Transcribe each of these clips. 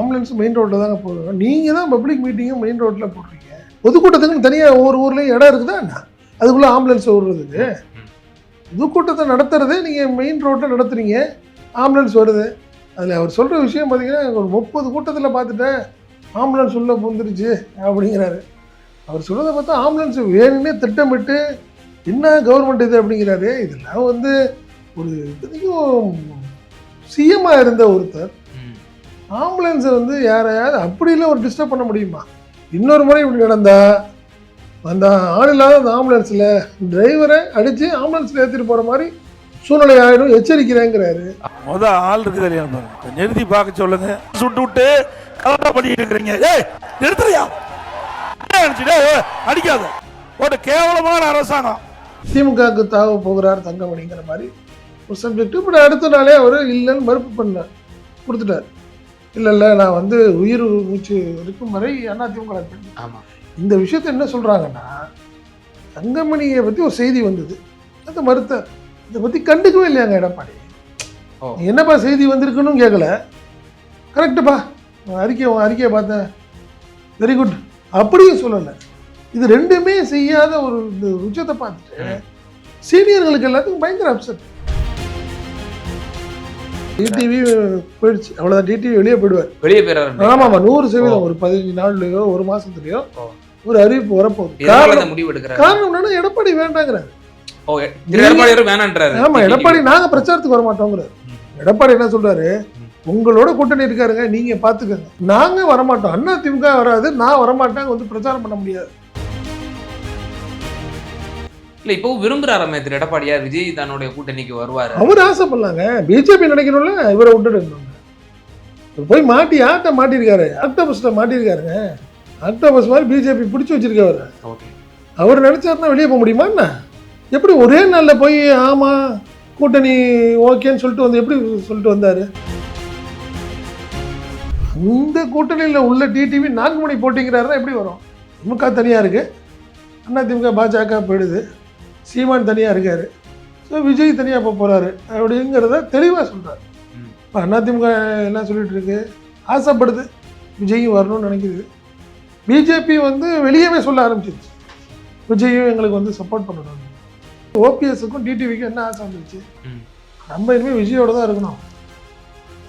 Ambulance main ரோட்டில் தாங்க போடுறோம் நீங்கள் தான் பப்ளிக் மீட்டிங்கும் மெயின் ரோட்டில் போடுறீங்க பொதுக்கூட்டத்துக்கு தனியாக ஒவ்வொரு ஊர்லேயும் இடம் இருக்குதா என்ன? அதுக்குள்ளே ஆம்புலன்ஸ் விடுறதுக்கு பொதுக்கூட்டத்தை நடத்துறதே நீங்கள் மெயின் ரோட்டில் நடத்துறீங்க. ஆம்புலன்ஸ் வருது. அதில் அவர் சொல்கிற விஷயம் பார்த்தீங்கன்னா ஒரு முப்பது கூட்டத்தில் பார்த்துட்டேன் ஆம்புலன்ஸ் உள்ளே புந்துருச்சு அப்படிங்கிறாரு. அவர் சொல்கிறத பார்த்தா ஆம்புலன்ஸ் வேணும்னே திட்டமிட்டு என்ன கவர்மெண்ட் இது? அப்படிங்கிறாரு. இதெல்லாம் வந்து ஒரு இத்தனைக்கும் சிஎம்மாக இருந்த ஒருத்தர். ஆம்புலன்ஸை வந்து யாரையாவது அப்படிலாம் ஒரு டிஸ்டர்ப் பண்ண முடியுமா? இன்னொரு முறை இப்படி நடந்தா அந்த ஆள் இல்லாத அந்த ஆம்புலன்ஸில் டிரைவரை அடித்து ஆம்புலன்ஸில் ஏற்றிட்டு போகிற மாதிரி சூழ்நிலை ஆகிடும் எச்சரிக்கிறேங்கிறாரு. முத ஆள் இருக்குது பாருங்க. நிறுத்தி பார்க்க சொல்லுங்க. சுட்டு விட்டு கலட்டா பண்ணிட்டு இருக்கிறீங்க. ஏய் நிறுத்துறியா? அடிக்காத. ஒரு கேவலமான அரசாங்கம். திமுகவுக்கு தாவ போகிறார் தங்கமணிங்கிற மாதிரி. ஒரு சப்ஜெக்ட் இப்படி அடுத்த நாளே அவர் இல்லைன்னு மறுப்பு பண்ணார் கொடுத்துட்டார். இல்லை இல்லை நான் வந்து உயிர் மூச்சு இருக்கும் வரை அண்ணா திமுக ஆமா. இந்த விஷயத்தை என்ன சொல்கிறாங்கன்னா தங்கமணியை பற்றி ஒரு செய்தி வந்தது. அதை மறுத்தார் இதை பற்றி கண்டுக்கவே இல்லையாங்க எடப்பாடி. என்னப்பா செய்தி வந்திருக்குன்னு கேட்கல கரெக்டுப்பா அறிக்கை அறிக்கையை பார்த்தேன். வெரி குட் அப்படியும் சொல்லலை. இது ரெண்டுமே செய்யாத ஒரு இந்த விஷயத்தை பார்த்துட்டு சீனியர்களுக்கு எல்லாத்துக்கும் பயங்கர அப்செட் டிடிவி போயிடுச்சு. அவ்வளோதான் டிடிவி வெளியே போயிடுவார். வெளியே போயிடுறாரு ஆமாம் நூறு சதவீதம். ஒரு பதினஞ்சு நாள்லயோ ஒரு மாசத்துலயோ. ஒரு அறிவிப்பு வரப்போகுது. காரணம் முடிவு எடுக்கிறாரு. காரணம் என்னன்னா எடப்பாடி வேண்டாங்கிறாரு. ஆமா எடப்பாடி நாங்க பிரச்சாரத்துக்கு வர மாட்டோங்கிறாரு எடப்பாடி என்ன சொல்றாரு? உங்களோட கூட்டணி இருக்காருங்க நீங்க பாத்துக்கங்க. நாங்க வரமாட்டோம். அண்ணா திமுக வராது நான் வரமாட்டேன் வந்து பிரச்சாரம் பண்ண முடியாது. இல்ல இப்போ விரும்புறாராமே திரு எடப்பாடியா விஜய் தன்னுடைய கூட்டணிக்கு வருவாரு. அவர் ஆசைப்படலாங்க. பிஜேபி நினைக்கணும்ல இவரை விட்டுட்டு இவர் போய் மாட்டி ஆட்ட மாட்டியிருக்காரு. ஆக்டோபஸ்ல மாட்டியிருக்காருங்க. ஆக்டோபஸ் மாதிரி பிஜேபி பிடிச்சி வச்சிருக்காரு அவர். நினைச்சாருன்னா வெளியே போக முடியுமா என்ன? எப்படி ஒரே நாள்ல போய் ஆமா கூட்டணி ஓகேன்னு சொல்லிட்டு வந்து எப்படி சொல்லிட்டு வந்தாரு? இந்த கூட்டணியில் உள்ள டிடிவி நான்கு மணி போட்டிங்கிறாருன்னா எப்படி வரும்? திமுக தனியாக இருக்கு. அண்ணா திமுக பாஜக போயிடுது. சீமான் தனியாக இருக்காரு. ஸோ விஜய் தனியாக போக போகிறாரு அப்படிங்கிறத தெளிவாக சொல்கிறார். இப்போ அண்ணா திமுக என்ன சொல்லிட்டு இருக்கு? ஆசைப்படுது விஜயும் வரணும்னு நினைக்குது. பிஜேபி வந்து வெளியவே சொல்ல ஆரம்பிச்சிருச்சு. விஜயும் எங்களுக்கு வந்து சப்போர்ட் பண்ணணும். ஓபிஎஸ்க்கும் டிடிவிக்கும் என்ன ஆசை வந்துருச்சு. நம்ம இனிமேல் விஜயோட தான் இருக்கணும்.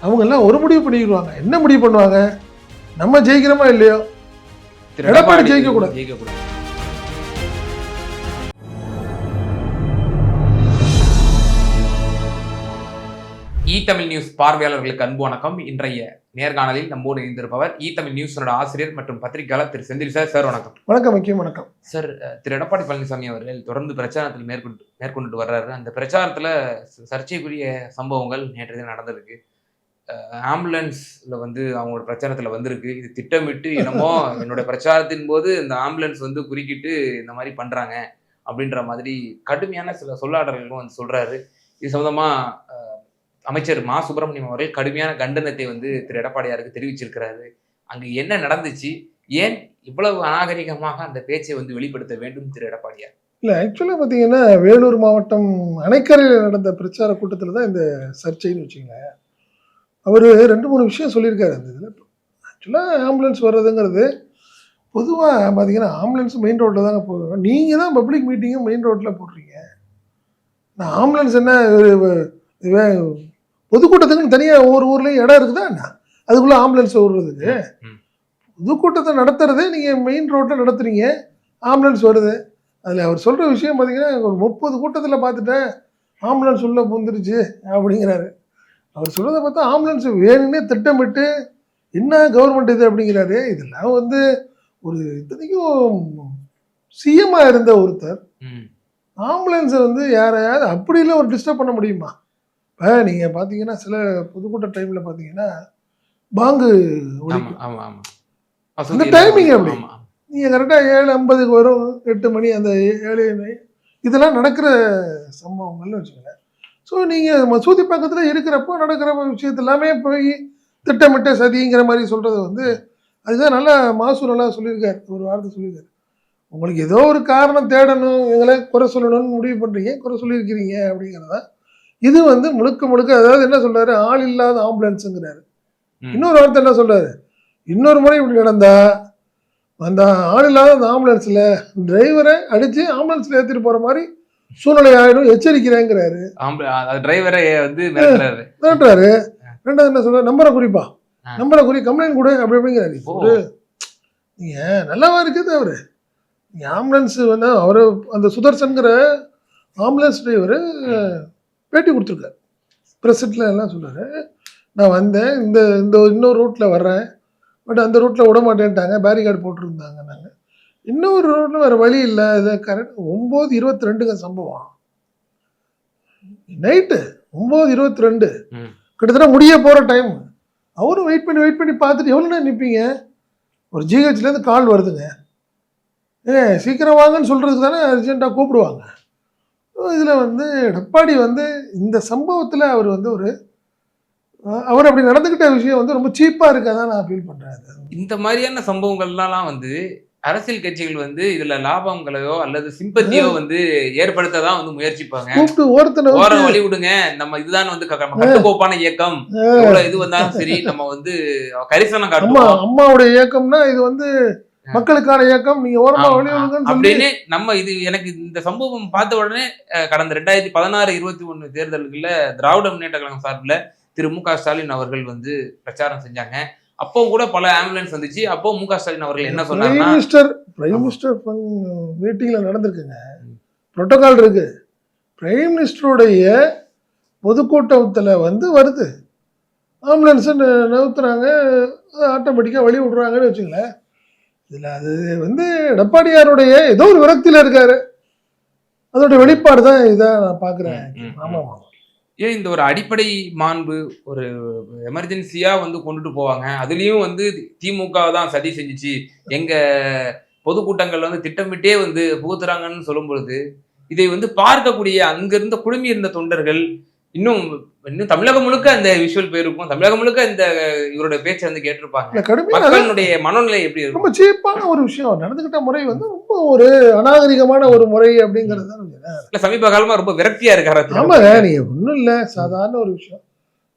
அவங்க எல்லாம் ஒரு முடிவு பண்ணிடுவாங்க. என்ன முடிவு பண்ணுவாங்க? நம்ம ஜெயிக்கிறோமா இல்லையோ? எடப்பாடி ஜெயிக்கக்கூடாது. ஜெயிக்கக்கூடாது. தமிழ் நியூஸ் பார்வையாளர்களுக்கு அன்பு வணக்கம். இன்றைய நேர்காணலில் நம்மோடு இணைந்திருப்பவர் இ தமிழ் நியூஸோட ஆசிரியர் மற்றும் பத்திரிகையாளர் திரு செந்தில் சார். சார் வணக்கம். வணக்கம் முக்கியம் வணக்கம். சார் திரு எடப்பாடி பழனிசாமி அவர்கள் தொடர்ந்து பிரச்சாரத்தில் மேற்கொண்டு மேற்கொண்டுட்டு வர்றாரு. அந்த பிரச்சாரத்துல சர்ச்சைக்குரிய சம்பவங்கள் நேற்று தினம் நடந்திருக்கு. ஆம்புலன்ஸ்ல வந்து அவங்களோட பிரச்சாரத்துல வந்திருக்கு. இது திட்டமிட்டு என்னமோ என்னோட பிரச்சாரத்தின் போது இந்த ஆம்புலன்ஸ் வந்து குறுக்கிட்டு இந்த மாதிரி பண்றாங்க அப்படின்ற மாதிரி கடுமையான சில சொல்லாடல்களும் வந்து சொல்றாரு. இது சம்பந்தமா அஹ், அமைச்சர் மா. சுப்பிரமணியம் அவர்கள் கடுமையான கண்டனத்தை வந்து திரு. எடப்பாடியாருக்கு தெரிவிச்சிருக்கிறாரு. அங்கு என்ன நடந்துச்சு? ஏன் இவ்வளவு அநாகரிகமாக அந்த பேச்சை வந்து வெளிப்படுத்த வேண்டும் திரு. எடப்பாடியார்? இல்லை ஆக்சுவலாக பார்த்தீங்கன்னா வேலூர் மாவட்டம் அணைக்கரையில் நடந்த பிரச்சார கூட்டத்தில் தான் இந்த சர்ச்சைன்னு வச்சுங்களேன் அவர் ரெண்டு மூணு விஷயம் சொல்லியிருக்காரு. அந்த இதில் ஆக்சுவலாக ஆம்புலன்ஸ் வர்றதுங்கிறது பொதுவாக பார்த்தீங்கன்னா ஆம்புலன்ஸ் மெயின் ரோட்டில் தாங்க போகிறோம் நீங்கள் தான் பப்ளிக் மீட்டிங்கும் மெயின் ரோட்டில் போடுறீங்க. நான் ஆம்புலன்ஸ் என்ன இது- பொதுக்கூட்டத்துக்குன்னு தனியாக ஒவ்வொரு ஊர்லேயும் இடம் இருக்குதா என்ன? அதுக்குள்ளே ஆம்புலன்ஸ் விடுறதுக்கு. பொதுக்கூட்டத்தை நடத்துறதே நீங்கள் மெயின் ரோட்டில் நடத்துறீங்க. ஆம்புலன்ஸ் வருது. அதில் அவர் சொல்கிற விஷயம் பார்த்தீங்கன்னா ஒரு முப்பது கூட்டத்தில் பார்த்துட்டேன் ஆம்புலன்ஸ் உள்ளே புந்துருச்சு அப்படிங்கிறாரு. அவர் சொல்கிறத பார்த்தா ஆம்புலன்ஸ் வேணும்னே திட்டமிட்டு என்ன கவர்மெண்ட் இது? அப்படிங்கிறாரு. இதெல்லாம் வந்து ஒரு இத்தனைக்கும் சிஎம்மாக இருந்த ஒருத்தர். ஆம்புலன்ஸை வந்து யாரையாவது அப்படிலாம் ஒரு டிஸ்டர்ப் பண்ண முடியுமா? நீங்கள் பார்த்தீங்கன்னா சில பொதுக்கூட்ட டைமில் பார்த்தீங்கன்னா பாங்கு அந்த timing இல்லாம- அப்படி. நீங்கள் கரெக்டாக ஏழு ஐம்பதுக்கு வரும் எட்டு மணி அந்த ஏழு இதெல்லாம் நடக்கிற சம்பவங்கள்னு வச்சுக்கோங்களேன் ஸோ நீங்கள் மசூதி பக்கத்தில் இருக்கிறப்போ நடக்கிற விஷயத்து எல்லாமே போய் திட்டமிட்ட சதிங்கிற மாதிரி சொல்கிறது வந்து அதுதான் நல்லா மாசு நல்லா சொல்லியிருக்காரு. ஒரு வார்த்தை சொல்லியிருக்காரு. உங்களுக்கு ஏதோ ஒரு காரணம் தேடணும் எங்களை குறை சொல்லணும்னு முடிவு பண்ணுறீங்க குறை சொல்லியிருக்கிறீங்க அப்படிங்கிறதா இது வந்து முழுக்க முழுக்க அதாவது என்ன சொல்றாரு? ஆள் இல்லாத ஆம்புலன்ஸுங்கிறாரு. இன்னொரு வார்த்தை என்ன சொல்றாரு? இன்னொரு முறை இப்படி நடந்தா அந்த ஆள் இல்லாத அந்த ஆம்புலன்ஸ்ல டிரைவரை அடிச்சு ஆம்புலன்ஸ்ல ஏத்திட்டு போற மாதிரி சூழ்நிலை ஆயிடும் எச்சரிக்கிறேங்கிறாரு. டிரைவரை வந்து மிரட்டுறாரு. ரெண்டாவது என்ன சொல்ற நம்பரை குறிப்பா. நம்பரை குறி கம்ப்ளைண்ட் கொடு அப்படி அப்படிங்கிறாரு ஓ. ஒரு நீங்க நல்லாவா இருக்குது அவரு? ஆம்புலன்ஸ் வந்து அவரு அந்த சுதர்சன்கிற ஆம்புலன்ஸ் டிரைவர் பேட்டி கொடுத்துருக்காரு. ப்ரெஸ்ஸில் எல்லாம் சொல்றாரு நான் வந்தேன் இந்த இந்த இன்னொரு ரூட்ல வர்றேன். பட் அந்த ரூட்ல விட மாட்டேன்ட்டாங்க பேரிகார்டு போட்டிருந்தாங்க நாங்கள் இன்னொரு ரூட்ல வேற வழி இல்லை இது கரெக்ட் ஒம்பது இருபத்தி ரெண்டுங்க சம்பவம். நைட்டு ஒம்பது இருபத்தி ரெண்டு. கிட்டத்தட்ட முடிய போகிற டைம் அவரும் வெயிட் பண்ணி வெயிட் பண்ணி பார்த்துட்டு எவ்வளோ நேரம் நிற்பீங்க ஒரு ஜிஹெச்லேருந்து கால் வருதுங்க. ஏ சீக்கிரம் வாங்கன்னு சொல்கிறதுக்கு தானே அர்ஜென்ட்டாக கூப்பிடுவாங்க. இதில் வந்து எடப்பாடி வந்து இந்த சம்பவத்தில் அவர் வந்து ஒரு அவர் அப்படி நடந்துக்கிட்ட விஷயம் வந்து ரொம்ப சீப்பாக இருக்கதான் நான் ஃபீல் பண்ணுறேன் இந்த மாதிரியான சம்பவங்கள்லாம் வந்து அரசியல் கட்சிகள் வந்து இதுல லாபங்களையோ அல்லது சிம்பத்தியோ வந்து ஏற்படுத்த தான் வந்து முயற்சிப்பாங்க. கூப்பிட்டு ஒருத்தனை ஓர வந்து வழி விடுங்க நம்ம இதுதான் வந்து கட்டுக்கோப்பான இயக்கம். எவ்வளவு இது வந்தாலும் சரி நம்ம வந்து கரிசனம் காட்டுவோம். அம்மாவுடைய இயக்கம்னா இது வந்து மக்களுக்கான இயக்கம் நீங்க ஓரமா அப்படின்னு நம்ம இது எனக்கு இந்த சம்பவம் பார்த்த உடனே கடந்த ரெண்டாயிரத்தி பதினாறு இருபத்தி ஒண்ணு தேர்தல்கள்ல திராவிட முன்னேற்ற கழகம் சார்பில் திரு மு க ஸ்டாலின் அவர்கள் வந்து பிரச்சாரம் செஞ்சாங்க. அப்போ கூட பல ஆம்புலன்ஸ் வந்துச்சு. அப்போ மு க ஸ்டாலின் அவர்கள் என்ன பிரைம் சொன்னாங்கன்னா மினிஸ்டர் பிரைம் மினிஸ்டர் மீட்டிங்ல நடந்திருக்குங்க. புரோட்டோகால் இருக்கு. பிரைம் மினிஸ்டருடைய பொதுக்கூட்டத்துல வந்து வருது. ஆம்புலன்ஸை நவுத்துறாங்க ஆட்டோமேட்டிக்காக வழி விடுறாங்கன்னு வச்சுங்களேன் இதில் அது வந்து எடப்பாடியாருடைய ஏதோ ஒரு விரக்தியில் இருக்காரு. அதோட வெளிப்பாடு தான் இதாக நான் பார்க்குறேன். ஆமாம் ஏன் இந்த ஒரு அடிப்படை மாண்பு ஒரு எமர்ஜென்சியா வந்து கொண்டுட்டு போவாங்க? அதுலயும் வந்து திமுக தான் சதி செஞ்சுச்சு. எங்க பொதுக்கூட்டங்கள்ல வந்து திட்டமிட்டே வந்து புகுத்துறாங்கன்னு சொல்லும் பொழுது இதை வந்து பார்க்கக்கூடிய அங்க இருந்த குழுமி இருந்த தொண்டர்கள் இன்னும் இன்னும் தமிழகம் முழுக்க அந்த விஷுவல் போயிருக்கும் தமிழகம் முழுக்க இந்த இவரோட பேச்சை வந்து கேட்டிருப்பாங்க. மக்களுடைய மனநிலை எப்படி இருக்கும்? ரொம்ப சீப்பான ஒரு விஷயம். அவர் நடந்துக்கிட்ட முறை வந்து ரொம்ப ஒரு அநாகரிகமான ஒரு முறை அப்படிங்கிறது தான் இல்ல சமீப காலமா ரொம்ப விரக்தியா இருக்காரு ஆமாங்க நீங்க ஒன்றும் இல்லை. சாதாரண ஒரு விஷயம்.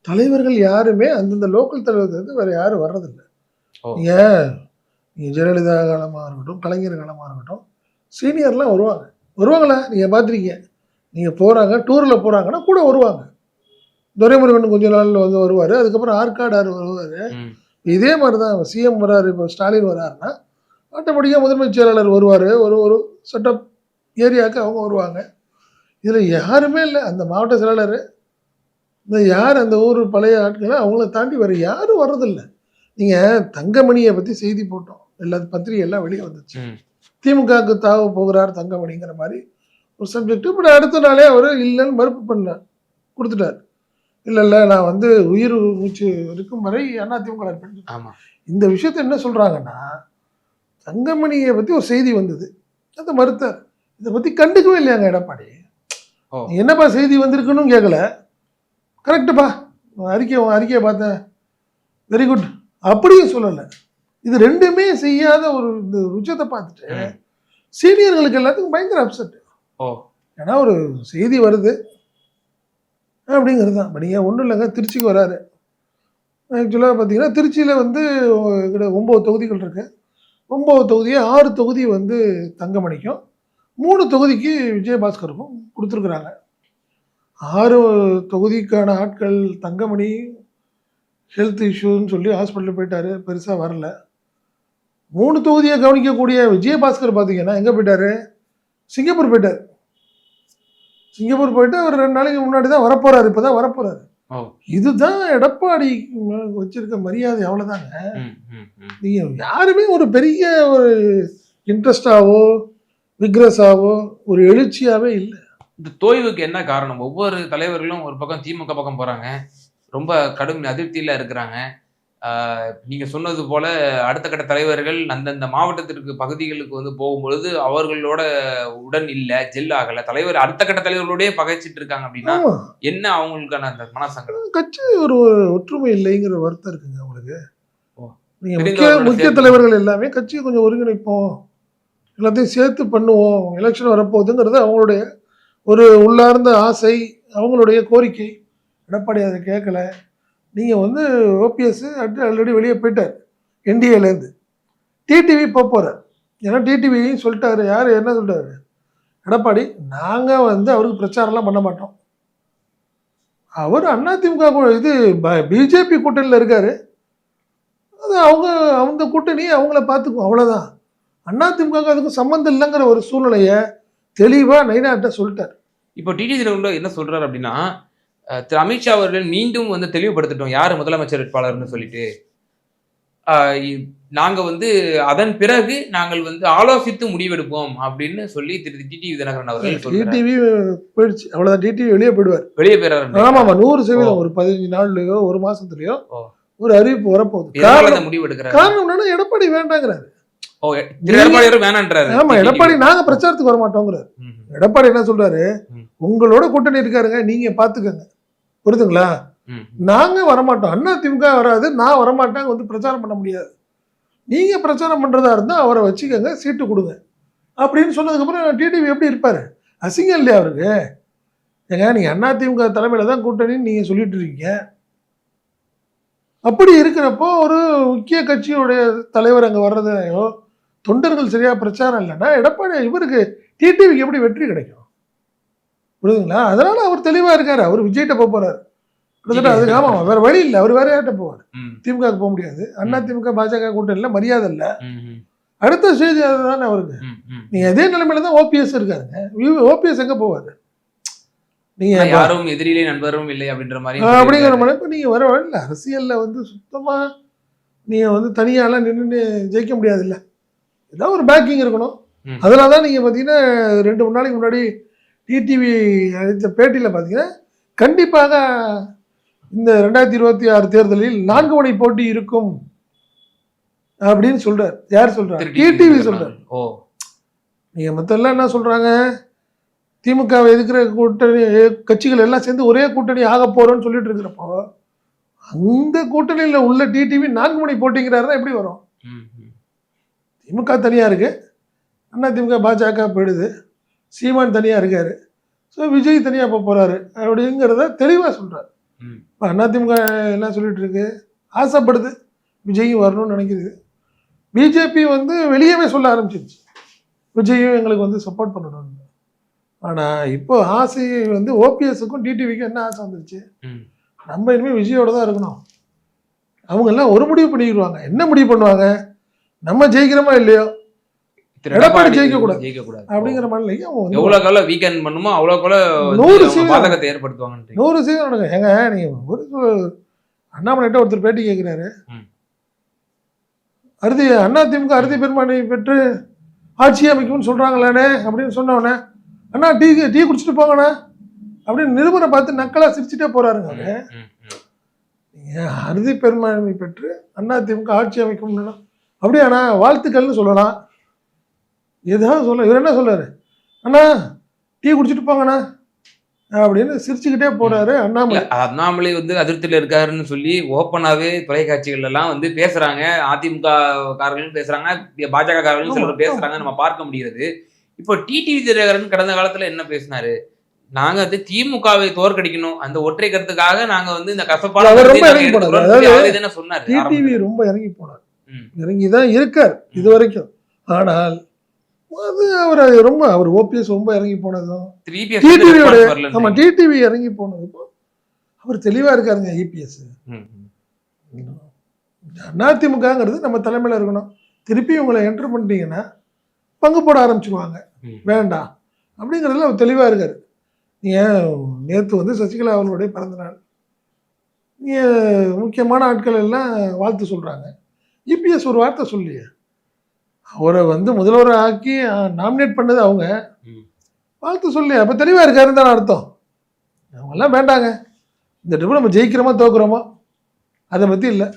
தலைவர்கள் யாருமே அந்தந்த லோக்கல் தலைவர் வந்து வேற யாரும் வர்றதில்ல. நீங்க நீங்க ஜெயலலிதா காலமாக இருக்கட்டும் கலைஞர் காலமாக இருக்கட்டும் சீனியர்லாம் வருவாங்க. வருவாங்களா? நீங்க பார்த்துருக்கீங்க. நீங்க போறாங்க டூரில் போறாங்கன்னா கூட வருவாங்க. துரைமுருகன் கொஞ்ச நாள்ல வந்து வருவார். அதுக்கப்புறம் ஆற்காடார் வருவார். இதே மாதிரி தான் சிஎம் வராரு இப்போ ஸ்டாலின் வராருன்னா ஆட்டோமேட்டிக்காக முதன்மைச் செயலாளர் வருவார். ஒரு ஒரு செட்டப் ஏரியாவுக்கு அவங்க வருவாங்க. இதில் யாருமே இல்லை. அந்த மாவட்ட செயலாளர் இந்த யார் அந்த ஊர் பழைய ஆட்களை அவங்கள தாண்டி வேறு யாரும் வர்றதில்ல. நீங்கள் தங்கமணியை பற்றி செய்தி போட்டோம். எல்லா பத்திரிகை எல்லாம் வெளியே வந்துச்சு. திமுகவுக்கு தாவ போகிறார் தங்கமணிங்கிற மாதிரி ஒரு சப்ஜெக்ட் இப்படி அடுத்த நாளே அவர் இல்லைன்னு மறுப்பு பண்ணார் கொடுத்துட்டார். இல்லை இல்லை நான் வந்து உயிர் மூச்சு இருக்கும் வரை அதிமுக இருப்பேன்னு சொன்னார். ஆமா. இந்த விஷயத்த என்ன சொல்றாங்கன்னா தங்கமணியை பத்தி ஒரு செய்தி வந்தது. அதை மறுத்தார் இதை பத்தி கண்டுக்கவே இல்லையாங்க எடப்பாடி. என்னப்பா செய்தி வந்திருக்குன்னு கேட்கல கரெக்டுப்பா அறிக்கை அறிக்கையை பார்த்தேன். வெரி குட் அப்படியும் சொல்லலை. இது ரெண்டுமே செய்யாத ஒரு இந்த விஷயத்தை பார்த்துட்டு. சீனியர்களுக்கு எல்லாத்துக்கும் பயங்கர அப்செட் ஓ. ஏன்னா ஒரு செய்தி வருது. அப்படிங்கிறது தான் இப்போ நீங்கள் ஒன்றும் இல்லைங்க திருச்சிக்கு வராரு. ஆக்சுவலாக பார்த்தீங்கன்னா திருச்சியில் வந்து கிட்ட ஒம்பது தொகுதிகள் இருக்கு. ஒம்பது தொகுதியை ஆறு தொகுதி வந்து தங்கமணிக்கும் மூணு தொகுதிக்கு விஜயபாஸ்கருக்கும் கொடுத்துருக்குறாங்க. ஆறு தொகுதிக்கான ஆட்கள் தங்கமணி ஹெல்த் இஷ்யூன்னு சொல்லி ஹாஸ்பிட்டலில் போயிட்டாரு. பெருசாக வரல. மூணு தொகுதியை கவனிக்கக்கூடிய விஜயபாஸ்கர் பார்த்தீங்கன்னா எங்கே போயிட்டாரு? சிங்கப்பூர் போயிட்டார். சிங்கப்பூர் போயிட்டு அவர் ரெண்டு நாளைக்கு முன்னாடி தான் வரப்போறாரு இப்போ தான் வரப்போறாரு இதுதான் எடப்பாடி வச்சிருக்க மரியாதை அவ்வளோதாங்க. நீங்கள் யாருமே ஒரு பெரிய ஒரு இன்ட்ரெஸ்டாவோ விக்ரஸாவோ ஒரு எழுச்சியாவே இல்லை. இந்த தோய்வுக்கு என்ன காரணம்? ஒவ்வொரு தலைவர்களும் ஒரு பக்கம் திமுக பக்கம் போறாங்க. ரொம்ப கடும் அதிருப்தியில இருக்கிறாங்க. ஆஹ் நீங்க சொன்னது போல அடுத்த கட்ட தலைவர்கள் அந்தந்த மாவட்டத்திற்கு பகுதிகளுக்கு வந்து போகும்பொழுது அவர்களோட உடன் இல்ல ஜெல் ஆகல. தலைவர் அடுத்த கட்ட தலைவர்களோடய பகைச்சிட்டு இருக்காங்க அப்படின்னா என்ன அவங்களுக்கான அந்த மனசங்கடம்? கட்சி ஒரு ஒற்றுமை இல்லைங்கிற வருத்தம் இருக்குங்க. நீங்க முக்கிய முக்கிய. தலைவர்கள் எல்லாமே கட்சியை கொஞ்சம் ஒருங்கிணைப்போம். எல்லாத்தையும் சேர்த்து பண்ணுவோம். எலெக்ஷன் வரப்போகுதுங்கிறது அவங்களுடைய ஒரு உள்ளார்ந்த ஆசை அவங்களுடைய கோரிக்கை. எடப்பாடி அதை கேட்கல. நீங்கள் வந்து ஓபிஎஸ் ஆல்ரெடி வெளியே போயிட்டார் என்டிஏலேருந்து டிடிவி போக போகிறார் ஏன்னா டிடிவியும் சொல்லிட்டாரு. யார்? என்ன சொல்லிட்டாரு எடப்பாடி நாங்கள் வந்து அவருக்கு பிரச்சாரம்லாம் பண்ண மாட்டோம். அவர் அதிமுக இது பிஜேபி கூட்டணியில் இருக்கார். அது அவங்க அந்த கூட்டணி அவங்கள பார்த்துக்கும் அவ்வளோதான் அதிமுக அதுக்கும் சம்மந்தம் இல்லைங்கிற ஒரு சூழ்நிலையை தெளிவாக நைனாட்ட சொல்லிட்டார். இப்போ டிடிஜியில் உள்ள என்ன சொல்கிறார் அப்படின்னா திரு அமித்ஷா அவர்கள் மீண்டும் வந்து தெளிவுபடுத்திட்டோம். யார் முதலமைச்சர் வேட்பாளர்னு சொல்லிட்டு. அஹ், இ- நாங்க வந்து அதன் பிறகு நாங்கள் வந்து ஆலோசித்து முடிவெடுப்போம் அப்படின்னு சொல்லி திரு டிடி தினகரன் அவர்கள் டிடிவி போயிடுச்சு. அவ்வளோதான் டிடிவி வெளியே போயிடுவார். வெளியே போயிறாரு ஆமாம் நூறு சதவீதம் ஒரு பதினஞ்சு நாள்லயோ ஒரு மாசத்துலயோ. ஒரு அறிவிப்பு வரப்போகுது. முடிவு எடுக்கிறாரு காரணம் என்னன்னா எடப்பாடி வேண்டாங்கிறாரு. எடப்பாடி நாங்க பிரச்சாரத்துக்கு வர மாட்டோங்கிறாரு எடப்பாடி என்ன சொல்றாரு. உங்களோட கூட்டணி இருக்காருங்க நீங்க பாத்துக்கங்க. புரியுதுங்களா? நாங்க வரமாட்டோம். அண்ணா திமுக வராது நான் வரமாட்டேன் வந்து பிரச்சாரம் பண்ண முடியாது. நீங்க பிரச்சாரம் பண்றதா இருந்தா அவரை வச்சுக்கோங்க சீட்டு கொடுங்க. அப்படின்னு சொன்னதுக்கப்புறம் டிடிவி எப்படி இருப்பாரு? அசிங்கம் இல்லையா அவருக்கு? ஏங்க நீங்க அண்ணா திமுக தலைமையில தான் கூட்டணின்னு நீங்க சொல்லிட்டு இருக்கீங்க. அப்படி இருக்கிறப்போ ஒரு முக்கிய கட்சியுடைய தலைவர் அங்க வர்றதையோ தொண்டர்கள் சரியா பிரச்சாரம் இல்லைன்னா எடப்பாடி இவருக்கு டிடிவிக்கு எப்படி வெற்றி கிடைக்கும்? புரியுதுங்களா அதனால அவர் தெளிவா இருக்காரு. அவர் விஜய்கிட்ட போக போறாரு. கிட்டத்தட்ட அதுக்கு ஆமா வேற வழி இல்லை. அவர் வேற யார்கிட்ட போவார்? திமுக போக முடியாது. அண்ணா திமுக பாஜக மரியாதை இல்லை. ம், ம், அடுத்த ஸ்டேஜ் அதுதானே அவருக்கு. நீங்க அதே நிலைமையில தான் ஓபிஎஸ் இருக்காருங்க. ஓபிஎஸ் எங்க போவாரு? நீங்க யாரும் எதிரிலே நண்பரும் இல்லை அப்படின்ற மாதிரி அப்படிங்கிற மனைப்பு நீங்க வர வழியில் அரசியல்ல வந்து சுத்தமா நீங்க வந்து தனியாலாம் நின்று ஜெயிக்க முடியாது இல்ல ஏதாவது ஒரு பேக்கிங் இருக்கணும். அதனால தான் நீங்க பாத்தீங்கன்னா ரெண்டு மூணு நாளைக்கு முன்னாடி டிடிவி அளித்த பேட்டியில பாத்தீங்கன்னா கண்டிப்பாக இந்த ரெண்டாயிரத்தி இருபத்தி ஆறு தேர்தலில் நான்கு மணி போட்டி இருக்கும் அப்படின்னு சொல்றாரு. யார் சொல்றாரு டிடிவி சொல்றாரு. ஓ. நீங்க மத்தெல்லாம் என்ன சொல்றாங்க? திமுகவை எதிர்க்கிற கூட்டணி கட்சிகள் எல்லாம் சேர்ந்து ஒரே கூட்டணி ஆக போறோம்னு சொல்லிட்டு இருக்கிறப்போ அந்த கூட்டணியில உள்ள டிடிவி நான்கு மணி போட்டிங்கிறாருன்னா எப்படி வரும். திமுக தனியா இருக்கு. அண்ணா திமுக பாஜக போயிடுது. சீமான் தனியா இருக்காரு. ஸோ விஜய் தனியா போக போறாரு. அப்படிங்கிறத தெளிவா சொல்றாரு. ம். இப்போ அண்ணா திமுக என்ன சொல்லிட்டு இருக்கு? ஆசைப்படுது விஜயும் வரணும்னு நினைக்குது. பிஜேபி வந்து வெளியவே சொல்ல ஆரம்பிச்சிருச்சு. விஜயும் எங்களுக்கு வந்து சப்போர்ட் பண்ணணும் ஆனால் இப்போ ஆசை வந்து ஓபிஎஸ்க்கும் டிடிவிக்கும் என்ன ஆசை வந்துருச்சு. நம்ம இனிமேல் விஜயோட தான் இருக்கணும். அவங்க எல்லாம் ஒரு முடிவு பண்ணிடுவாங்க என்ன முடிவு பண்ணுவாங்க? நம்ம ஜெயிக்கிறோமா இல்லையோ? எடப்பாடி ஜெயிக்கக்கூடாது. ஜெயிக்கக்கூடாது அப்படிங்கிற மனநிலைக்கு வந்து எவ்வளவு கால வீக்கெண்ட் பண்ணுமோ அவ்வளவு கால நூறு. பாதகத்தை ஏற்படுத்துவாங்கன்றீங்க நூறு சதவீதம் நடக்கும் ஏங்க நீங்கள் ஒரு அண்ணாமலைட்ட ஒருத்தர் பேட்டி கேட்குறாரு. அறுதி அண்ணா திமுக அறுதி பெரும்பான்மை பெற்று ஆட்சி அமைக்கும்னு சொல்கிறாங்களானே அப்படின்னு சொன்னவொடனே அண்ணா டீ டீ குடிச்சிட்டு போங்கண்ணா அப்படின்னு நிருபரை பார்த்து நக்கலாக சிரிச்சுட்டே போகிறாருங்க ம், ம். நீங்கள் அறுதி பெரும்பான்மை பெற்று அண்ணா திமுக ஆட்சி அமைக்கும்னா அப்படியாண்ணா வாழ்த்துக்கள்னு சொல்லலாம் ஏதாவது சொல்ல இவர் என்ன சொல்றாரு? அண்ணா டீ குடிச்சிட்டு போங்கண்ணா. அப்படின்னு சிரிச்சுக்கிட்டே போறாரு அண்ணாமலை. அண்ணாமலை வந்து அதிருப்தியில இருக்காருன்னு சொல்லி ஓப்பனாவே தொலைக்காட்சிகள் எல்லாம் வந்து பேசுறாங்க. அதிமுக காரர்களும் பேசுறாங்க. பாஜக காரர்களும் சிலர் பேசுறாங்க நம்ம பார்க்க முடிகிறது. இப்போ டிடிவி தினகரன் கடந்த காலத்துல என்ன பேசினாரு? நாங்க வந்து திமுகவை தோற்கடிக்கணும். அந்த ஒற்றை கருத்துக்காக நாங்க வந்து இந்த கசப்பான ரொம்ப இறங்கி போனாரு. சொன்னாரு? டிடிவி. ரொம்ப இறங்கி போனார். இறங்கி தான் இருக்கார் இது வரைக்கும் ஆனால் அது அவர் ரொம்ப அவர் ஓபிஎஸ் ரொம்ப இறங்கி போனதும். டிடிவியோட. ஆமா டிடிவி இறங்கி போனதுக்கும் அவர் தெளிவா இருக்காருங்க E இபிஎஸ் ம். அதிமுகங்கிறது நம்ம தலைமையில் இருக்கணும். திருப்பி உங்களை என்டர் பண்ணிட்டீங்கன்னா பங்கு போட ஆரம்பிச்சிருவாங்க. வேண்டாம் அப்படிங்கிறதுல அவர் தெளிவாக இருக்கார். ஏன் நேற்று வந்து சசிகலா அவர்களுடைய பிறந்தநாள் நீங்கள் முக்கியமான ஆட்கள் எல்லாம் வாழ்த்து சொல்கிறாங்க இபிஎஸ் ஒரு வார்த்தை சொல்லியே. அவரை வந்து முதல்வர் ஆக்கி நாமினேட் பண்ணது அவங்க. வாழ்த்து சொல்லி. அப்போ தெளிவாக இருக்காருன்னு தானே அர்த்தம். அவங்கெல்லாம் வேண்டாங்க. இந்த ட்ரிப்பு நம்ம ஜெயிக்கிறோமா தோக்குறோமா? அதை பற்றி இல்லை.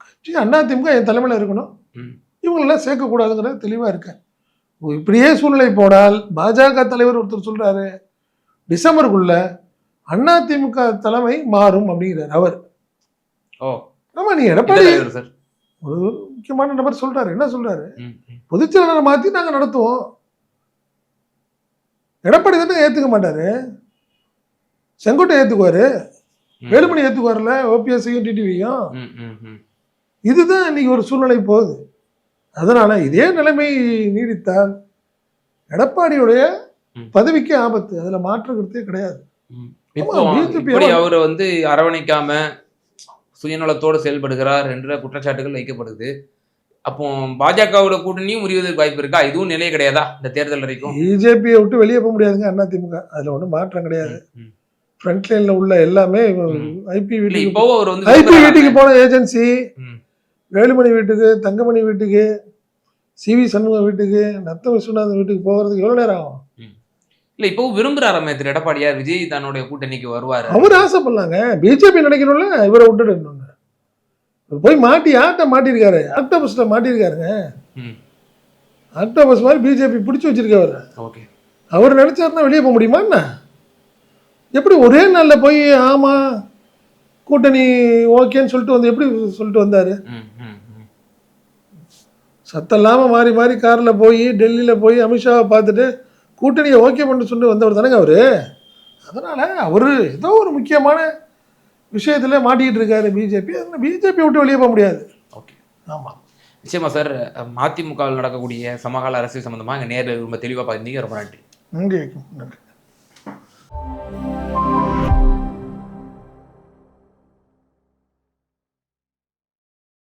கட்சி அண்ணா திமுக என் தலைமையில் இருக்கணும். ம். இவங்களெல்லாம் சேர்க்கக்கூடாதுங்கிறது தெளிவாக இருக்கேன் இப்படியே சூழ்நிலை போனால் பாஜக தலைவர் ஒருத்தர் சொல்றாரு டிசம்பருக்குள்ள அண்ணா திமுக தலைமை மாறும் அப்படிங்கிறார் அவர். ஓ. ஆமா நீ எடப்பாடி. சார்? ஒரு முக்கியமான நபர் சொல்றாரு. என்ன சொல்றாரு. பொதுச்செயலாளரை மாத்தி நாங்க நடத்துவோம். எடப்பாடி தானே ஏத்துக்க மாட்டாரு. செங்கோட்டை ஏத்துக்குவாரு. வேலுமணி ஏற்றுக்குவார்ல ஓபிஎஸ்சியும் டிடிவியும். இதுதான் இன்னைக்கு ஒரு சூழ்நிலை போகுது. அதனால இதே நிலைமை நீடித்தால் எடப்பாடியுடைய. பதவிக்கு ஆபத்து. அதுல மாற்று கருத்தே கிடையாது. எல்லாம் அவரை வந்து அரவணைக்காம சுயநலத்தோடு செயல்படுகிறார் என்ற குற்றச்சாட்டுகள் வைக்கப்படுது அப்போ பாஜகவோட கூட்டணியும் முறிவதற்கு வாய்ப்பு இருக்கா இதுவும் நிலையே கிடையாதா இந்த தேர்தல் வரைக்கும் பிஜேபியை விட்டு வெளியே போக முடியாதுங்க அண்ணா திமுக அதுல ஒன்றும் மாற்றம் கிடையாது. ஃப்ரண்ட் லைன்ல உள்ள எல்லாமே. ஐபி வீட்டுக்கு அவர் வந்து ஐபி. வீட்டுக்கு போன ஏஜென்சி. வேலுமணி வீட்டுக்கு தங்கமணி வீட்டுக்கு சிவி சண்முகம் வீட்டுக்கு நத்த விஸ்வநாதன் வீட்டுக்கு போகிறதுக்கு எவ்வளோ நேரம் ஆகும் இல்ல இப்பவும் விரும்புறாராமே திரு எடப்பாடியார் விஜய் தன்னுடைய கூட்டணிக்கு வருவாரு? அவர் ஆசைப்படலாங்க. பிஜேபி நினைக்கணும்ல இவரை இவர் போய் மாட்டி யார்கிட்ட மாட்டியிருக்காரு. ஆக்டோபஸ்ல மாட்டியிருக்காருங்க. ஆக்டோபஸ் மாதிரி பிஜேபி பிடிச்சி வச்சிருக்கவர் ஓகே. அவர் நினைச்சாருன்னா வெளியே போக முடியுமா என்ன? எப்படி ஒரே நாள்ல போய் ஆமா கூட்டணி ஓகேன்னு சொல்லிட்டு வந்து எப்படி சொல்லிட்டு வந்தாரு. சத்தம் இல்லாமல் மாறி மாறி காரில் போய் டெல்லியில் போய் அமித்ஷாவை பார்த்துட்டு கூட்டணியை ஓகே பண்ணி சொல்லிட்டு வந்தவர் தானேங்க அவர்? அதனால் அவர் ஏதோ ஒரு முக்கியமான விஷயத்தில் மாட்டிக்கிட்டு இருக்காரு பிஜேபி அதனால் பிஜேபி விட்டு வெளியே போக முடியாது. ஓகே. ஆமாம் நிச்சயமா சார் மதிமுகவில் நடக்கக்கூடிய சமகால அரசியல் சம்பந்தமா இங்க நேரில் ரொம்ப தெளிவா பார்த்தீங்க ரொம்ப நன்றி. நன்றி நன்றி.